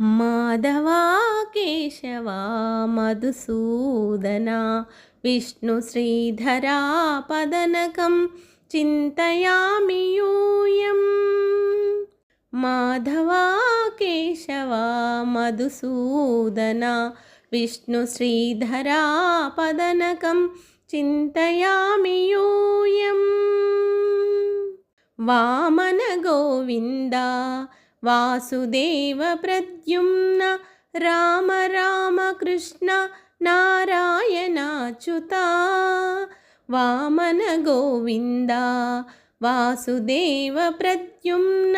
माधवा केशवा मधुसूदना विष्णुश्रीधरा पदनकं चिन्तयामि यूयम्। माधवा केशवा मधुसूदना विष्णुश्रीधरा पदनकं चिन्तयामि यूयम्। वामनगोविन्दा వాసుదేవ ప్రద్యుమ్న రామ రామ కృష్ణ నారాయణాచ్యుత వామన గోవింద వాసుదేవ ప్రద్యుమ్న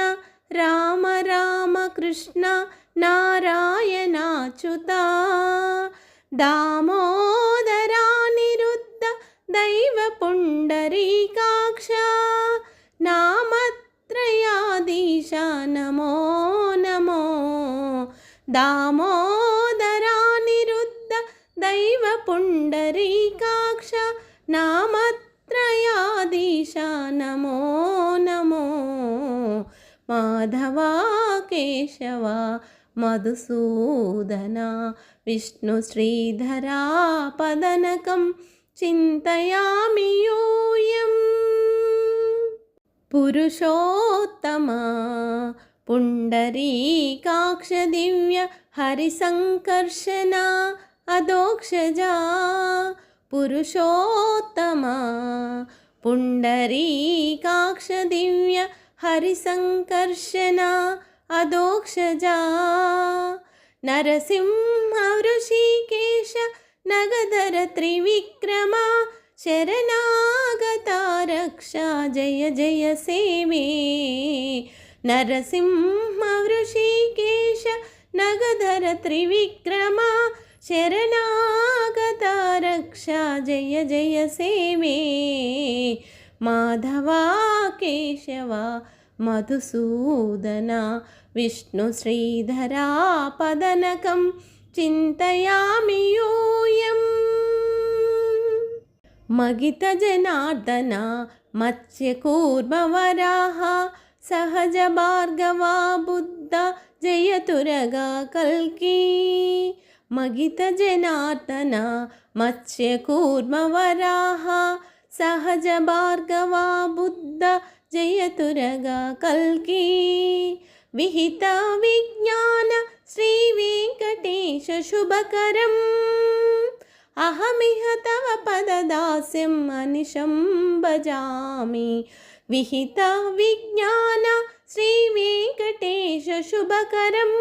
రామ రామ కృష్ణ నారాయణాచ్యుత దామోదరా నిరుద్ధ దైవ పుండరీకాక్ష నామత్రయాదీశ నమో నమో దామోదరా నిరుద్ధ దైవ పుండరీకాక్ష నామత్రయాదీశ. నమో నమో. మాధవా కేశవ మధుసూదన విష్ణు శ్రీధరా పదనకం చింతయామి యూయం. పురుషోత్తమా పుండరీకాక్ష దివ్య హరిసంకర్షణ అదోక్షజా పురుషోత్తమా. పుండరీకాక్ష దివ్య హరిసంకర్షణ అదోక్షజా నరసింహ ఋషికేశ నగధర త్రివిక్రమ శరణాగత రక్ష. జయ జయ సేవే. నరసింహ ఋషికేశ నగధర త్రివిక్రమ శరణాగత రక్ష జయ జయ సేవే మాధవా కేశవ మధుసూదన విష్ణు శ్రీధరా పదనకం చింతయామి యూయం మగిత జనార్దన మత్స్యకూర్మవరాహ सहजमार्गवा बुद्ध जयतुरगा कल्की। मगितजनार्दन मत्स्यकूर्मवराः सहजभार्गवा बुद्ध जयतुरगा कल्की। विहिताविज्ञानश्रीवेङ्कटेशुभकरम् अहमिह तव पददास्यम् अनिशं भजामि। అహమిహ తవ పదదాస్యం